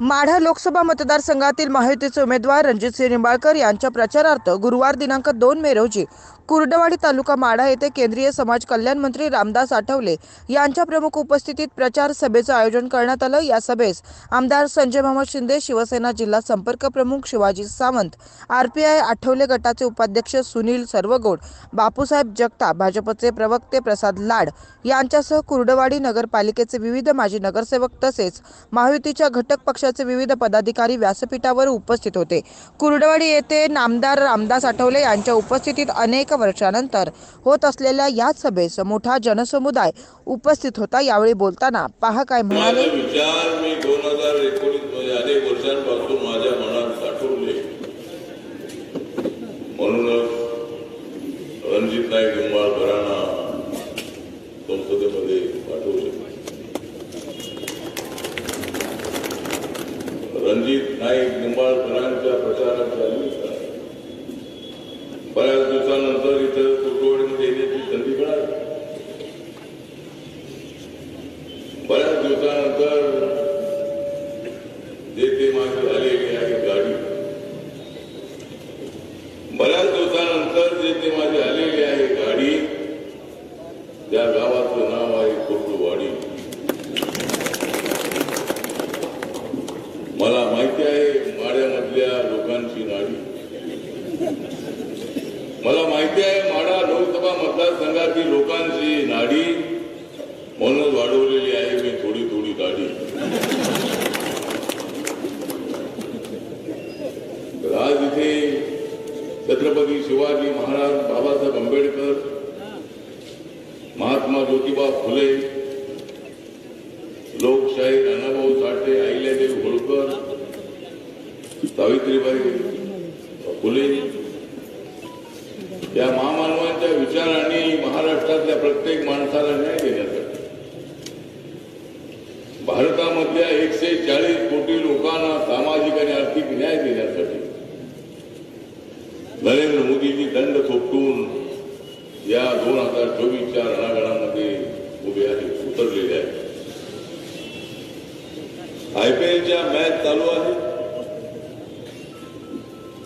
माढा लोकसभा मतदारसंघातील महायुतीचे उमेदवार रणजितसिंह निंबाळकर यांच्या प्रचारार्थ गुरुवार दिनांक दोन मे रोजी कुर्डवाडी तालुका माढा येथे केंद्रीय समाज कल्याण मंत्री रामदास आठवले यांच्या प्रमुख उपस्थितीत प्रचार सभेचं आयोजन करण्यात आलं. या सभेस आमदार संजय मोहम्मद शिंदे शिवसेना जिल्हा संपर्क प्रमुख शिवाजी सावंत आरपीआय आठवले गटाचे उपाध्यक्ष सुनील सर्वगोड बापूसाहेब जगताप भाजपचे प्रवक्ते प्रसाद लाड यांच्यासह कुर्डवाडी नगरपालिकेचे विविध माजी नगरसेवक तसेच महायुतीच्या घटक पक्षाचे विविध पदाधिकारी व्यासपीठावर उपस्थित होते. कुर्डवाडी येथे नामदार रामदास आठवले यांच्या उपस्थितीत अनेक वर्षानंतर होत असलेल्या याच सभेस मोठा जनसमुदाय उपस्थित होता यावेळी बोलताना पहा काय म्हणाले विचार मी दोन हजार एकोणीसमध्ये अनेक वर्षांपासून माझ्या मनात साठवले. रणजित नाईक निंबाळकरांना संसदेमध्ये पाठवले. रणजित नाईक निंबाळकरांच्या प्रचारात चालू बऱ्याच दिवसानंतर इथं कुर्डवाडीमध्ये येण्याची संधी मिळाली. बऱ्याच दिवसानंतर जे ते माझी आलेली आहे गाडी बऱ्याच दिवसानंतर जे ते माझी आलेली आहे गाडी त्या गावाचं नाव आहे कुर्डुवाडी मला माहिती आहे माड्यामधल्या लोकांची नाडी मला माहिती आहे माडा लोकसभा मतदारसंघातील लोकांची नाडी म्हणूनच वाढवलेली आहे मी थोडी थोडी गाडी तर आज इथे छत्रपती शिवाजी महाराज बाबासाहेब आंबेडकर महात्मा ज्योतिबा फुले लोकशाही नानाभाऊ साठे अहिल्यादेवी होळकर सावित्रीबाई फुले. या महामानवांच्या विचारांनी महाराष्ट्रातल्या प्रत्येक माणसाला न्याय देण्यासाठी भारतामधल्या एकशे चाळीस कोटी लोकांना सामाजिक आणि आर्थिक न्याय देण्यासाठी नरेंद्र मोदींनी दंड थोपटून या दोन हजार चोवीसच्या रणागणामध्ये उभे आहेत उतरलेले आहेत. आयपीएलच्या मॅच चालू आहे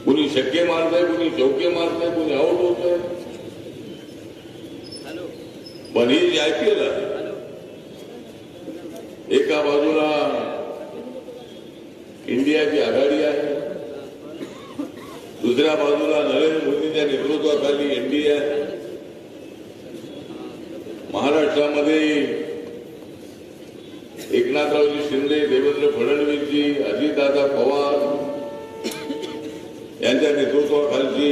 कुणी शक्य मारताय कुणी चौके मारताय कुणी आउट होत आहे पण ही जी आयपीएल आहे एका बाजूला इंडियाची आघाडी आहे दुसऱ्या बाजूला नरेंद्र मोदींच्या नेतृत्वाखाली एनडीए आहे. महाराष्ट्रामध्ये एकनाथरावजी शिंदे देवेंद्र फडणवीसजी अजितदादा पवार यांच्या नेतृत्वाखालची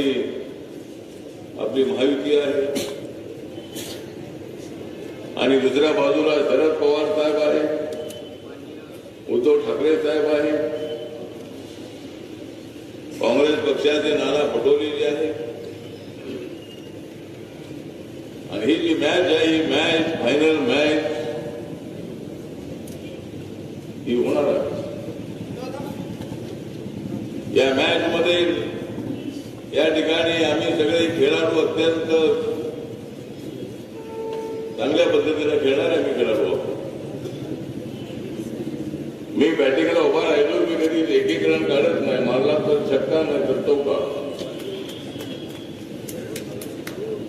आपली महायुती आहे. आणि दुसऱ्या बाजूला शरद पवार साहेब आहे उद्धव ठाकरे साहेब आहे काँग्रेस पक्षाचे नाना पटोले जे आहे. आणि ही जी मॅच आहे ही मॅच फायनल मॅच ही होणार आहे. या मॅच मध्ये या ठिकाणी आम्ही सगळे खेळाडू अत्यंत चांगल्या पद्धतीने खेळणारे आम्ही खेळाडू आहोत. मी बॅटिंगला उभा राहिलो मी कधी एक एक रन काढत नाही. मारला तर शक्का नाही तर चौका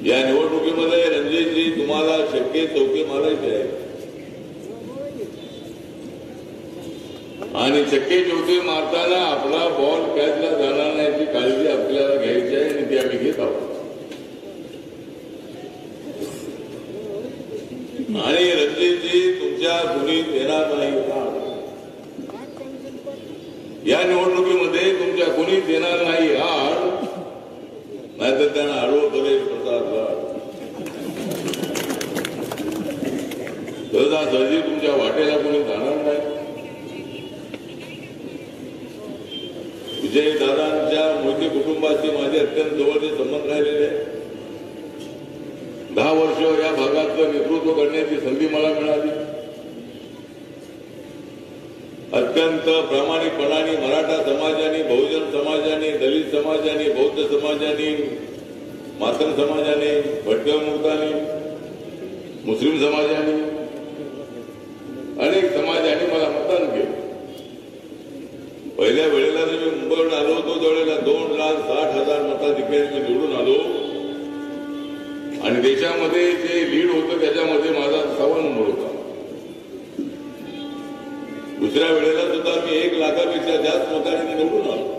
या निवडणुकीमध्ये रणजितजी तुम्हाला शक्य चौके मारायचे आहे आणि शक्य चौथे मारताना आपला बॉल कॅचला जाणार नाही याची काळजी आपल्याला घ्यायची आहे आणि ती आम्ही घेत आहोत. आणि रजनीजी तुमच्या गुणीत येणार नाही. या निवडणुकीमध्ये तुमच्या गुणीत येणार नाही आड नाहीतर त्यांना आडवं करेल प्रसाद सहजासहजी तुमच्या वाटेला कोणी जाणार जे दादांच्या मोठी कुटुंबाचे माझे अत्यंत जवळचे संबंध राहिलेले आहेत. दहा वर्ष या भागाचं नेतृत्व करण्याची संधी मला मिळाली अत्यंत प्रामाणिकपणाने मराठा समाजाने बहुजन समाजाने दलित समाजाने बौद्ध समाजाने मातंग समाजाने भटकमुक्ताने मुस्लिम समाजाने अनेक समाजाने पहिल्या वेळेला जर मी मुंबईवर आलो होतो त्यावेळेला दोन लाख साठ हजार मताधिकारी मी निवडून आलो. आणि देशामध्ये जे लीड होतं त्याच्यामध्ये माझा सव्वा नंबर होता. दुसऱ्या वेळेला सुद्धा मी एक लाखापेक्षा जास्त मताने निवडून आलो.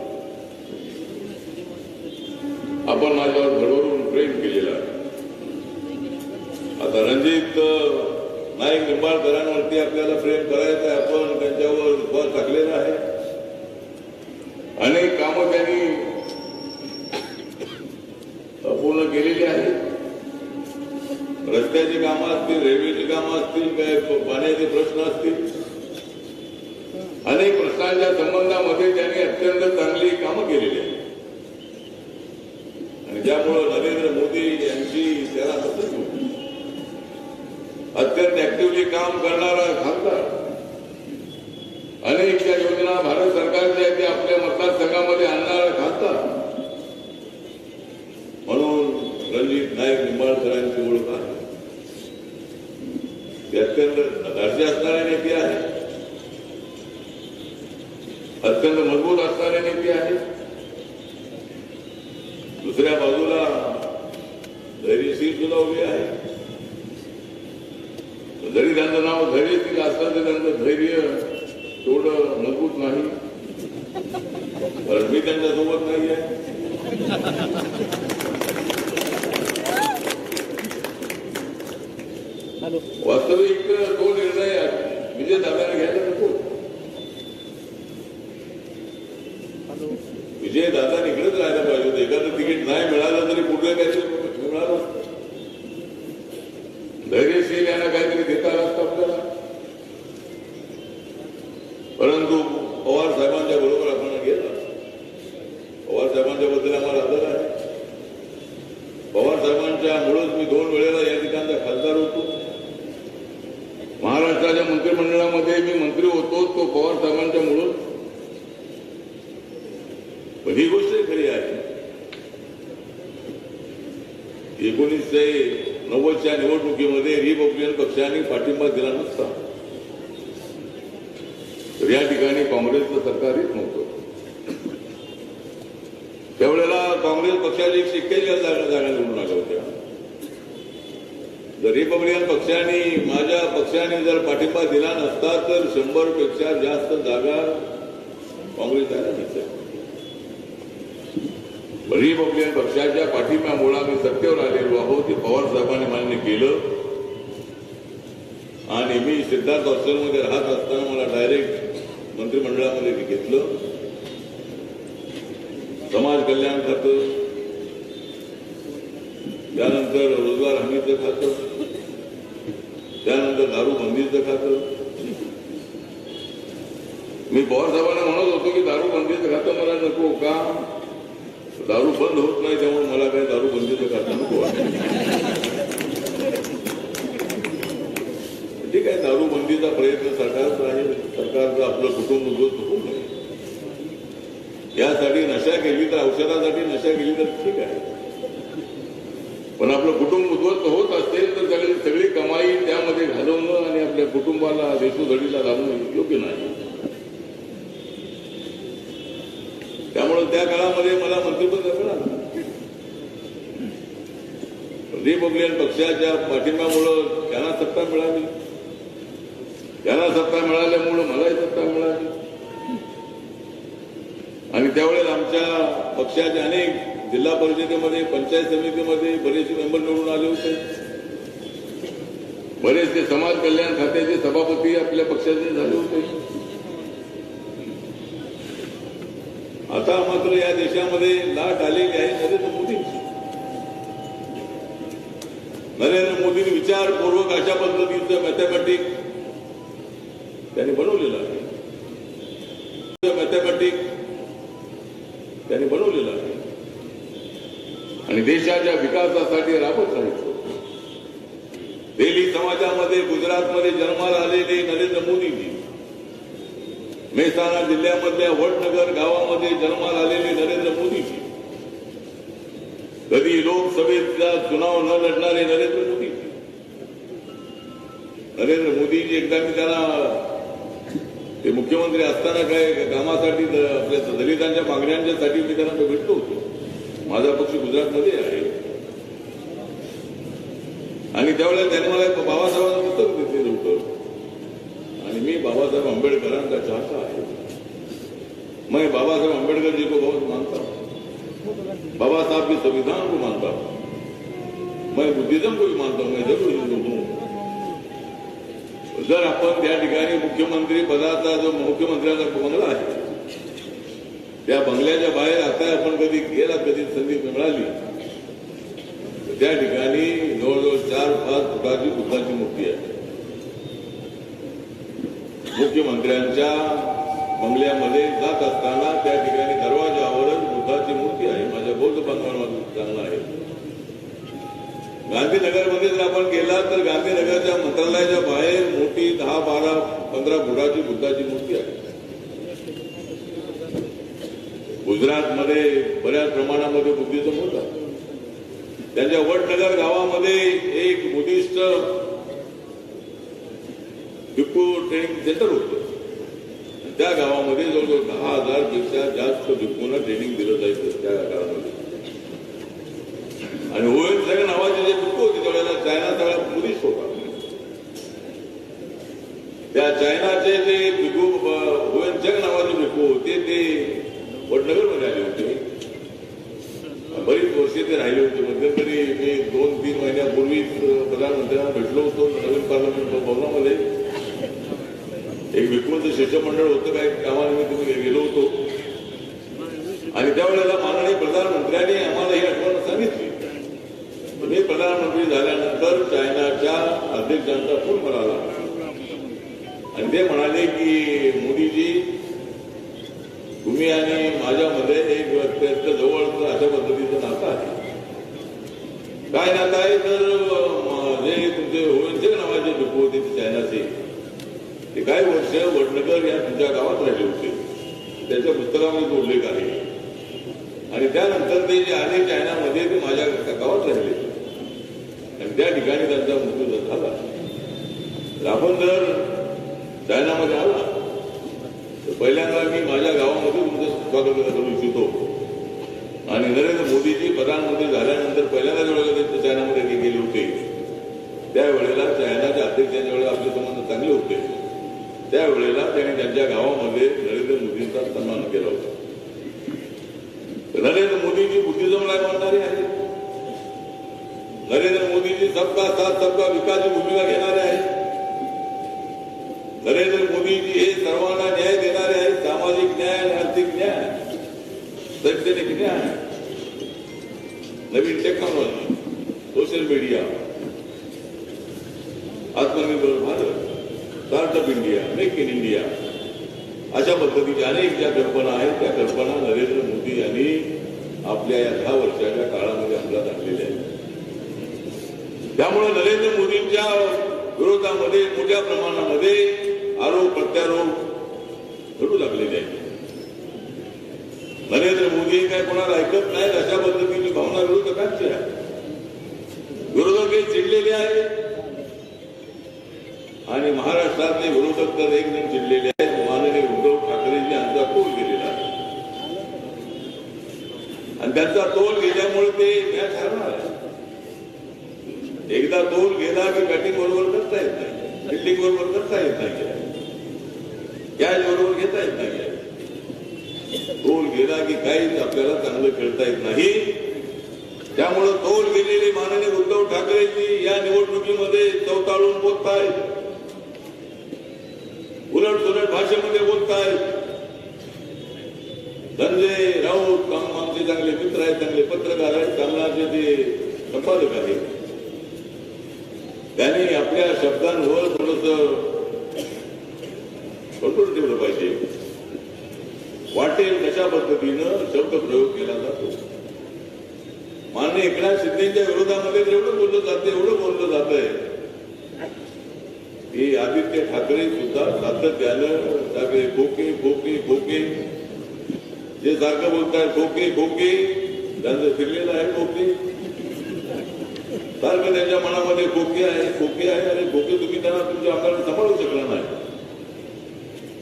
अनेक त्यांनी पूर्ण केलेली आहेत रस्त्याची कामं असतील रेल्वेची कामं असतील काय पाण्याचे प्रश्न असतील. अनेक प्रश्नांच्या संबंधामध्ये त्यांनी अत्यंत चांगली कामं केलेली आहेत. आणि त्यामुळं नरेंद्र मोदी यांची त्याला अत्यंत ऍक्टिव्हली काम करणारा खासदार. योजना भारत सरकारच्या आहे ते आपल्या मतदारसंघामध्ये आणणार घालतात. म्हणून रणजित नाईक निंबाळकरांची ओळख आहे. ते अत्यंत दर्जे असणारे नेते आहेत. अत्यंत मजबूत असणारे नेते आहेत. दुसऱ्या बाजूला धैर्यशील सुद्धा उभे आहे जरी त्यांचं नाव धैर्यशील असलं तरी त्यांचं धैर्य तेवढं मजबूत नाही मी त्यांच्यासोबत नाही आहे वास्तविक तो निर्णय विजय दादाने घ्यायला नको विजय दादा इकडेच राहायला पाहिजे होते एखादं तिकीट नाही मिळालं तरी पुढे काहीतरी मिळालं असतं. धैर्यशील यांना काहीतरी देता आलं असतं आपल्याला परंतु पवार साहेबांच्या बरोबर आपण गेला पवार साहेबांच्या बद्दल आम्हाला आदर आहे पवार साहेबांच्या मुळेच मी दोन वेळेला या ठिकाणचा खासदार होतो महाराष्ट्राच्या मंत्रिमंडळामध्ये मी मंत्री होतो तो पवार साहेबांच्या मुळे पण ही गोष्ट खरी आहे. एकोणीसशे नव्वदच्या निवडणुकीमध्ये रिपब्लिकन पक्षाने पाठिंबा दिला नसता. तर या ठिकाणी काँग्रेसचं सरकार येत नव्हतं. त्यावेळेला काँग्रेस पक्षाला एक एक्केचाळीस जागा जागा निवडून आल्या होत्या. रिपब्लिकन पक्षाने माझ्या पक्षाने जर पाठिंबा दिला नसता तर शंभरपेक्षा जास्त जागा काँग्रेस जागा घेतल्या रिपब्लिकन पक्षाच्या पाठिंब्यामुळे आम्ही सत्तेवर आलेलो आहोत ते पवार साहेबांनी मान्य केलं. आणि मी सिद्धार्थ हॉस्टेलमध्ये राहत असताना मला डायरेक्ट मंत्रिमंडळामध्ये घेतलं. समाज कल्याण खातं त्यानंतर रोजगार हमीचं खातं त्यानंतर दारू बंदीच खातं मी पवार साहेबांना म्हणत होतो की दारू बंदीचं खातं मला नको का? दारू बंद होत नाही त्यामुळे मला काही दारू बंदीचं खातं नको ठीक आहे दारू बंदीचा प्रयत्न सरकारचा आहे सरकारचं आपलं कुटुंब उद्ध्वस्त होऊ नये. यासाठी नशा केली तर औषधासाठी नशा केली तर ठीक आहे. पण आपलं कुटुंब उद्ध्वस्त होत कुटुंबाला देशोधडीला लावणं योग्य नाही. त्यामुळे त्या काळामध्ये मला मंत्रिपद मिळालं रिपब्लिकन पक्षाच्या पाठिंब्यामुळं त्यांना सत्ता मिळाली त्यांना सत्ता मिळाल्यामुळं मलाही सत्ता मिळाली. आणि त्यावेळेस आमच्या पक्षाचे अनेक जिल्हा परिषदेमध्ये पंचायत समितीमध्ये बरेचसे मेंबर निवडून आले होते. बरेचसे समाज कल्याण खात्याचे सभापती आपल्या पक्षाचे झाले होते. आता मात्र या देशामध्ये लाट आलेली आहे नरेंद्र मोदींची नरेंद्र मोदींनी विचारपूर्वक अशा पद्धतीचं मॅथमॅटिक त्यांनी बनवलेलं आहे. मॅथमॅटिक त्यांनी बनवलेलं आहे. आणि देशाच्या विकासासाठी राबत राहायचं. दिल्ली समाजामध्ये गुजरातमध्ये जन्माला आलेले नरेंद्र मोदीजी मेहसाणा जिल्ह्यामधल्या वडनगर गावामध्ये जन्माला आलेले नरेंद्र मोदीजी कधी लोकसभेचा चुनाव न लढणारे नरेंद्र मोदी नरेंद्र मोदीजी एकदा मी त्यांना ते मुख्यमंत्री असताना काय कामासाठी आपल्या दलितांच्या मागण्यांच्यासाठी मी त्यांना भेटलो होतो. माझा पक्ष गुजरातमध्ये आहे. आणि त्यावेळेला त्यांनी मला एक बाबासाहेबांचं पुस्तक दिलेलं होतं. आणि मी बाबासाहेब आंबेडकरांचा चाहता आहे. मैं बाबासाहेब आंबेडकर जी को बहुत मानता बाबासाहेब बाबा साहब के संविधान को मानता हूं मैं बुद्धिज्म को भी मानता हूं मैं जरूर हिंदू हूं जर आपण त्या ठिकाणी मुख्यमंत्री पदाचा जो मुख्यमंत्र्यांचा बंगला आहे त्या बंगल्याच्या बाहेर आता आपण कधी गेला कधी संधी मिळाली त्या ठिकाणी जवळजवळ चार पाच फुटाची बुद्धाची मूर्ती आहे. मुख्यमंत्र्यांच्या बंगल्यामध्ये जात असताना त्या ठिकाणी दरवाजावरच बुद्धाची मूर्ती आहे. माझ्या बौद्ध बांधवांमध्ये चांगला आहे. गांधीनगरमध्ये जर आपण गेला तर गांधीनगरच्या मंत्रालयाच्या बाहेर मोठी दहा बारा पंधरा फुटाची बुद्धाची मूर्ती आहे. गुजरातमध्ये बऱ्याच प्रमाणामध्ये बुद्धिझम होता त्यांच्या वडनगर गावामध्ये एक बुद्धिस्ट भिक्खू ट्रेनिंग सेंटर होतं. त्या गावामध्ये जवळजवळ दहा हजारपेक्षा जास्त भिक्खूंना ट्रेनिंग दिलं जायचं त्या काळामध्ये आणि ओएन सगळ्या नावाचे जे भिक्खू होते त्यावेळेला चायना सगळा बुद्धिस्ट होता. त्या चायनाचे जे भिक्खू ओएन जग नावाचे भिक्खू होते ते वडनगरमध्ये आले होते. बरीच ते राहिले होते. मध्यंतरी मी दोन तीन महिन्यापूर्वीच प्रधानमंत्र्यांना भेटलो होतो नवीन पार्लमेंट भवनामध्ये. एक विक्रमचं शिष्टमंडळ होतं काही कामानिमित्त मी गेलो होतो. आणि त्यावेळेला माननीय प्रधानमंत्र्यांनी आम्हाला ही आठवण सांगितली. मी प्रधानमंत्री झाल्यानंतर चायनाच्या अध्यक्षांचा फोन मला आला आणि ते म्हणाले की मोदीजी वडनगर या तुमच्या गावात राहिले होते त्याच्या पुस्तकामध्ये तो उल्लेख आहे. आणि त्यानंतर ते जे आले चायनामध्ये ते माझ्या गावात राहिले. आणि त्या ठिकाणी त्यांचा मृत्यू झाला आपण जर चायनामध्ये आला तर पहिल्यांदा मी माझ्या गावामध्ये तुमचं स्वागत करू इच्छितो. आणि नरेंद्र मोदीजी प्रधानमंत्री झाल्यानंतर पहिल्यांदा वेळेला ते चायनामध्ये गेले होते त्यावेळेला चायनाच्या अध्यक्षांच्या वेळेला आपले संबंध चांगले होते. त्यावेळेला त्यांनी त्यांच्या गावामध्ये नरेंद्र मोदींचा सन्मान केला होता नरेंद्र मोदीजी बुद्धिझमला मानणारे आहेत नरेंद्र मोदीजी सबका साथ सबका विकासची भूमिका घेणारे आहेत नरेंद्र मोदीजी हे सर्वांना न्याय देणारे आहेत सामाजिक न्याय आणि आर्थिक न्याय शैक्षणिक न्याय नवीन टेक्नॉलॉजी सोशल मीडिया आत्मनिर्भर Bharat startup India make in India. अशा पद्धतीच्या अनेक ज्या कल्पना आहेत त्या कल्पना नरेंद्र मोदी यांनी आपल्या या दहा वर्षाच्या काळामध्ये अंमलात आणलेल्या आहेत. त्यामुळे नरेंद्र मोदींच्या विरोधामध्ये मोठ्या प्रमाणामध्ये आरोप प्रत्यारोप घडू लागलेले आहेत. नरेंद्र मोदी काय कोणाला ऐकत नाहीत अशा पद्धतीची भावना विरोधकांची आहे. विरोधक हे चिडलेले आहेत. आणि महाराष्ट्रातले विरोधक तर एक जण चिडलेले आहेत. माननीय उद्धव ठाकरेंनी यांचा तोल गेलेला आहे. आणि त्यांचा तोल गेल्यामुळे ते मॅच हरणार एकदा तोल गेला की बॅटिंग बरोबर करता येत नाही. फिल्डिंग बरोबर करता येत नाही. कॅच बरोबर घेता येत नाही. तोल गेला की काहीच आपल्याला चांगलं खेळता येत नाही. त्यामुळं तोल गेलेले माननीय उद्धव ठाकरेंनी या निवडणुकीमध्ये चौताळून बोलतायत उलट सुलट भाषेमध्ये बोलताय. संजय राऊत आमचे चांगले मित्र आहेत चांगले पत्रकार आहेत सामनाचे ते संपादक आहेत. त्यांनी आपल्या शब्दांवर थोडस कंट्रोल ठेवलं पाहिजे. वाटेल कशा पद्धतीनं शब्द प्रयोग केला जातो. मान्य एकनाथ शिंदेच्या विरोधामध्ये जेवढं बोललं जातं एवढं बोललं जात आहे. की आदित्य ठाकरे सुद्धा सातत्यानं सगळे खोके खोके खोके जे सारखं बोलताय खोके खोके त्यांचं फिरलेलं आहे खोके सारखं त्यांच्या मनामध्ये खोके आहे खोके आहे, अरे खोके तुम्ही त्यांना तुमच्या आमदारांना सांभाळू शकला नाही.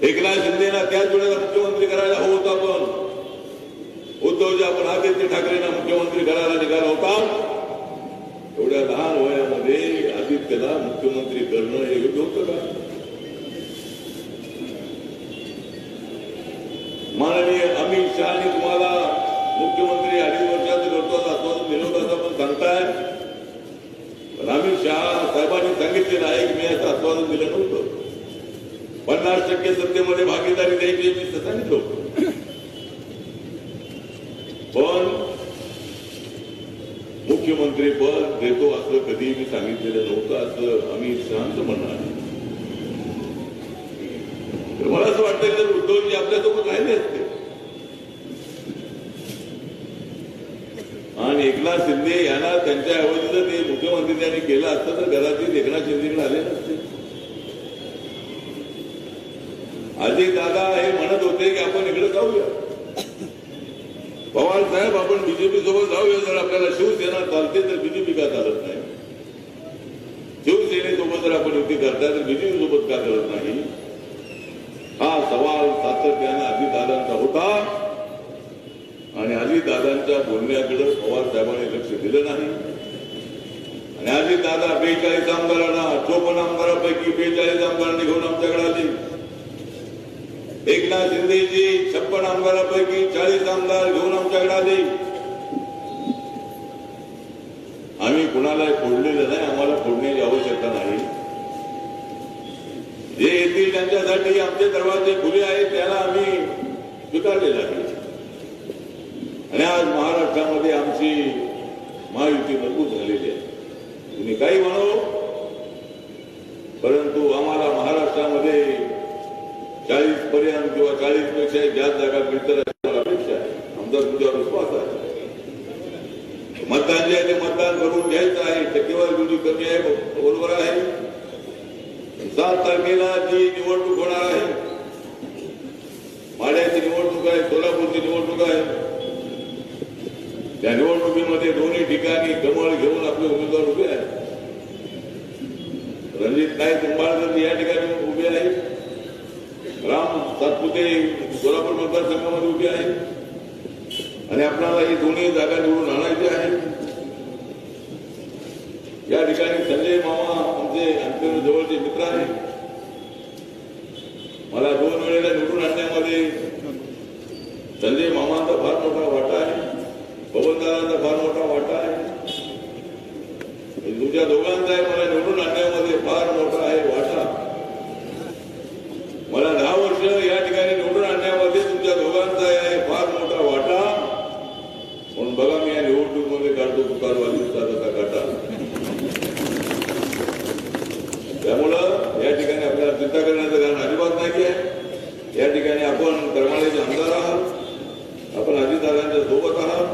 एकनाथ शिंदेना त्याच वेळेला मुख्यमंत्री करायला हवं होतं आपण. उद्धवजी आपण आदित्य ठाकरेंना मुख्यमंत्री करायला निघाला होता, एवढ्या लहान वयामध्ये आदित्यला मुख्यमंत्री करणं हे योग्य होतं का माननीय अमित शहानी तुम्हाला मुख्यमंत्री अडीच वर्षात करतो असं विनोदाचा पण सांगताय पण अमित शहा साहेबांनी सांगितलेलं आहे की मी असं आश्वासन दिलं नव्हतं पन्नास टक्के सत्तेमध्ये भागीदारी द्यायची मी सांगितलं होतं पण मुख्यमंत्री पद देतो असं कधी मी सांगितलेलं नव्हतं असं आम्ही शहाचं म्हणणार तर मला असं वाटतं की उद्धवजी आपल्यासोबत राहिले असते. आणि एकनाथ शिंदे यांना त्यांच्या ऐवजी जर ते मुख्यमंत्री त्यांनी केलं असतं तर कदाचित एकनाथ शिंदेकडे आले नसते. अजित दादा हे म्हणत होते की आपण इकडे जाऊया. पवार साहेब आपण बीजेपी सोबत जाऊया. जर आपल्याला शिवसेना चालते तर बीजेपी का चालत नाही? शिवसेनेसोबत जर आपण युती करताय तर बीजेपी सोबत का करत नाही? हा सवाल सातत्यानं अजितदादांचा होता. आणि अजितदादांच्या बोलण्याकडे पवार साहेबांनी लक्ष दिलं नाही. आणि अजितदादा बेचाळीस आमदारांना चोपन्न आमदारांपैकी बेचाळीस आमदारांनी घेऊन आमच्याकडे आली. एकनाथ शिंदेजी छप्पन आमदारापैकी चाळीस आमदार घेऊन आमच्याकडे आले आम्ही कुणाला फोडलेलं नाही आम्हाला फोडण्याची आवश्यकता नाही. जे येतील त्यांच्यासाठी आमचे दरवाजे खुले आहेत त्याला आम्ही स्वीकारलेलं आहे. आणि आज महाराष्ट्रामध्ये आमची महायुती मजबूत झालेली आहे. तुम्ही काही म्हणो परंतु आम्हाला महाराष्ट्रामध्ये चाळीस पर्यंत किंवा जास्त जागा मिळतील अशी मला अपेक्षा आहे. आमचा तुमच्यावर विश्वास आहे मतदान जे आहे ते मतदान करून घ्यायचं आहे. टक्केवारी थोडी कमी आहे बरोबर आहे. सात तारखेला जी निवडणूक होणार आहे माड्याची निवडणूक आहे सोलापूरची निवडणूक आहे. त्या निवडणुकीमध्ये दोन्ही ठिकाणी कमळ घेऊन आपले उमेदवार उभे आहेत. रणजित नाईक निंबाळकर या ठिकाणी उभे आहेत. राम सातपुते सोलापूर मतदारसंघामध्ये उभे आहेत. आणि आपल्याला ही दोन्ही जागा निवडून आणायची आहे या ठिकाणी संजय मामा आमचे अत्यंत जवळचे मित्र आहेत. मला दोन वेळेला निवडून आणण्यामध्ये संजय मामांचा फार मोठा वाटा आहे. पवनदारांचा फार मोठा वाटा आहे. तुमच्या दोघांचाही मला निवडून आणण्यामध्ये फार मोठा आहे वाटा मला दहा वर्ष या ठिकाणी निवडून आणण्यामध्ये तुमच्या दोघांचा आहे फार मोठा वाटा म्हणून बघा मी या निवडणुकीमध्ये काढतो तुकारवाली तसा काटा त्यामुळं या ठिकाणी आपल्याला चिंता करण्याचं कारण अजिबात नाही आहे या ठिकाणी आपण करमाळ्याचे आमदार आहात. आपण अजितदादांच्या सोबत आहात.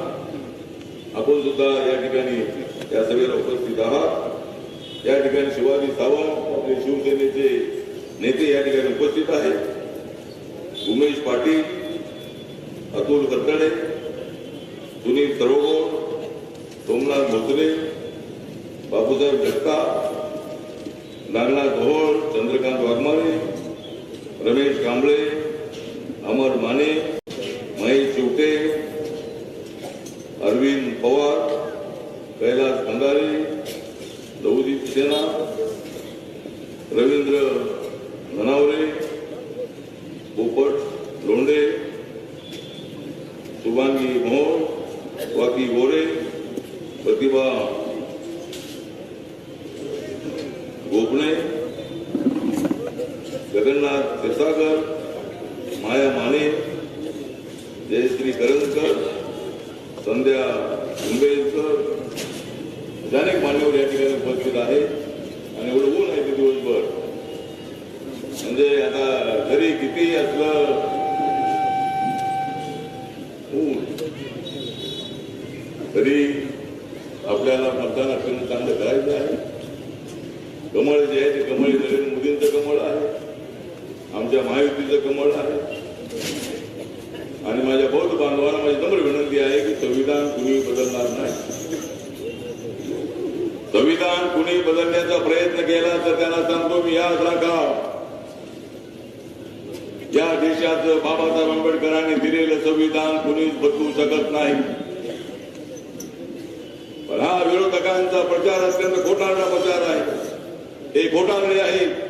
आपण सुद्धा या ठिकाणी या सभेला उपस्थित आहात. या ठिकाणी शिवाजी सावंत आपले शिवसेनेचे नेते या ठिकाणी उपस्थित आहेत. उमेश पाटील अतुल करतडे सुनील सरोगोड सोमनाथ भोसले बापूसाहेब जगताप नागनाथ धोळ चंद्रकांत वाघमारे रमेश कांबळे माने महेश चिवटे अरविंद पवार कैलास भंगारे लवदीप सेना रवींद्र धनावरे पोपट लोंढे शुभांगी मोहोळ स्वाती गोरे प्रतिभा गोपणे जगन्नाथ क्षीरसागर माया माने जयश्री करंजकर संध्या कुंभेकर असे अनेक मान्यवर या ठिकाणी उपस्थित आहे आणि एवढं ऊन आहे ते दिवसभर म्हणजे आता घरी किती असलं ऊन तरी आपल्याला मतदान अत्यंत चांगलं करायचं आहे कमळ जे आहे ते कमळ हे नरेंद्र मोदींचं कमळ आहे आमच्या महायुतीचं कमळ आहे. आणि माझ्या बौद्ध बांधवांना माझी नम्र विनंती आहे की संविधान कुणी बदलणार नाही. संविधान कुणी बदलण्याचा प्रयत्न केला तर त्यांना सांगतो मी याद राखा. या देशाचं बाबासाहेब आंबेडकरांनी दिलेलं संविधान कुणीच बदलू शकत नाही. पण हा विरोधकांचा प्रचार अत्यंत खोटारडा प्रचार आहे. हे खोटारडे आहे.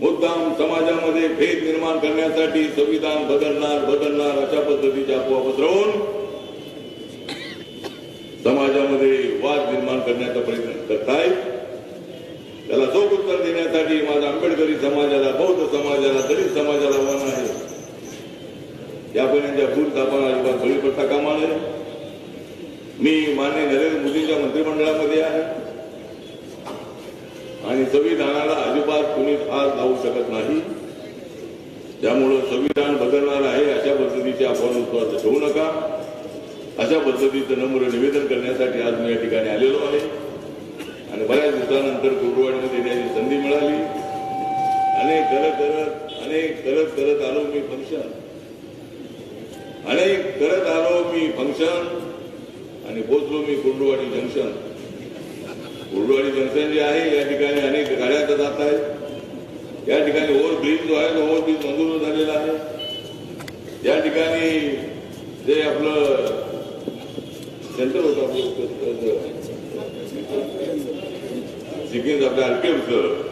मुद्दाम समाजामध्ये भेद निर्माण करण्यासाठी संविधान बदलणार बदलणार अशा पद्धतीच्या अफवा पसरवून समाजामध्ये वाद निर्माण करण्याचा प्रयत्न करतायत. त्याला चोख उत्तर देण्यासाठी माझा आंबेडकरी समाजाला बौद्ध समाजाला दलित समाजाला आव्हान आहे. यापर्यंत भूत आपण अजिबात बळी पडता कामा नये. मी मान्य नरेंद्र मोदींच्या मंत्रिमंडळामध्ये आहे. आणि संविधानाला अजिबात कुणी फार लावू शकत नाही. त्यामुळं संविधान बदलणार आहे अशा पद्धतीचे आपण उत्तर ठेवू नका. अशा पद्धतीचं नम्र निवेदन करण्यासाठी आज मी या ठिकाणी आलेलो आहे. आणि बऱ्याच दिवसानंतर कुर्डवाडीमध्ये त्याची संधी मिळाली. अनेक करत करत अनेक करत करत आलो मी फंक्शन अनेक करत आलो मी फंक्शन आणि पोचलो मी कुर्डवाडी जंक्शन कुर्डवाडी जंक्शन जे आहे या ठिकाणी अनेक गाड्या आता जात आहेत या ठिकाणी ओव्हरब्रिज जो आहे तो ओव्हरब्रिज मंजूर झालेला आहे. या ठिकाणी जे आपलं सेंटर होतं आपलं सिक्कीम आपल्या आरपीएफचं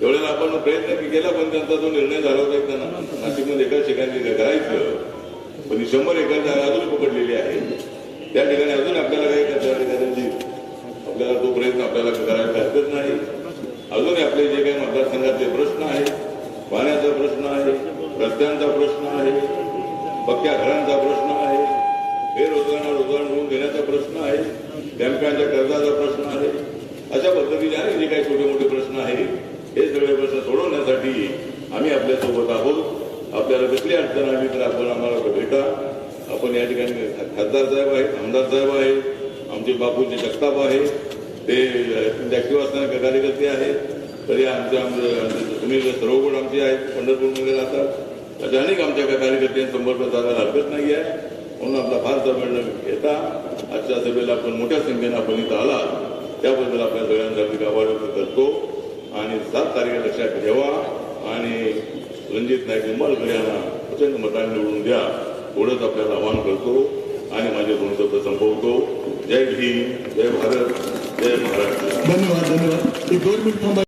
त्यावेळेला आपण प्रयत्न केला पण त्यांचा जो निर्णय झाला होता एकदा नाशिकमध्ये एकाच ठिकाणी करायचं. पण ही शंभर एकर जागा अजून पकडलेली आहे. त्या ठिकाणी अजून आपल्याला काही त्या ठिकाणी आपल्याला तो प्रयत्न आपल्याला करायला हरकत नाही. अजूनही आपले जे काही मतदारसंघातले प्रश्न आहेत पाण्याचा प्रश्न आहे रस्त्यांचा प्रश्न आहे पक्क्या घरांचा प्रश्न आहे बेरोजगारांना रोजगार मिळवून देण्याचा प्रश्न आहे बँकांच्या कर्जाचा प्रश्न आहे अशा पद्धतीने अनेक जे काही छोटे मोठे प्रश्न आहेत हे सगळे प्रश्न सोडवण्यासाठी आम्ही आपल्यासोबत आहोत. आपल्याला कसली अडचण आली तर आपण आम्हाला भेटा. आपण या ठिकाणी खासदार साहेब आहेत आमदार साहेब आहेत. आमचे बापूचे जगताप आहे ते ऍक्टिव्ह असणारे कार्यकर्ते आहेत तरी आमच्या सुनील सर्वगुण आमचे आहेत पंढरपूरमध्ये राहतात अशा अनेक आमच्या काही कार्यकर्त्यांनी संपर्क साधायला हरकत नाही आहे. म्हणून आपला फार सभेला येता घेता आजच्या सभेला आपण मोठ्या संख्येनं आपण इथं आला त्याबद्दल आपल्या सगळ्यांसाठी आभार व्यक्त करतो. आणि सात तारखेला लक्षात ठेवा. आणि रणजित नाईक निंबाळकर यांना प्रचंड मतांनी निवडून द्या. एवढंच आपल्याला आवाहन करतो. आणि माझे दोन शब्द संपवतो. जय भीम जय भारत जय महाराष्ट्र. धन्यवाद धन्यवाद. एक दोन मिनिट थांबा.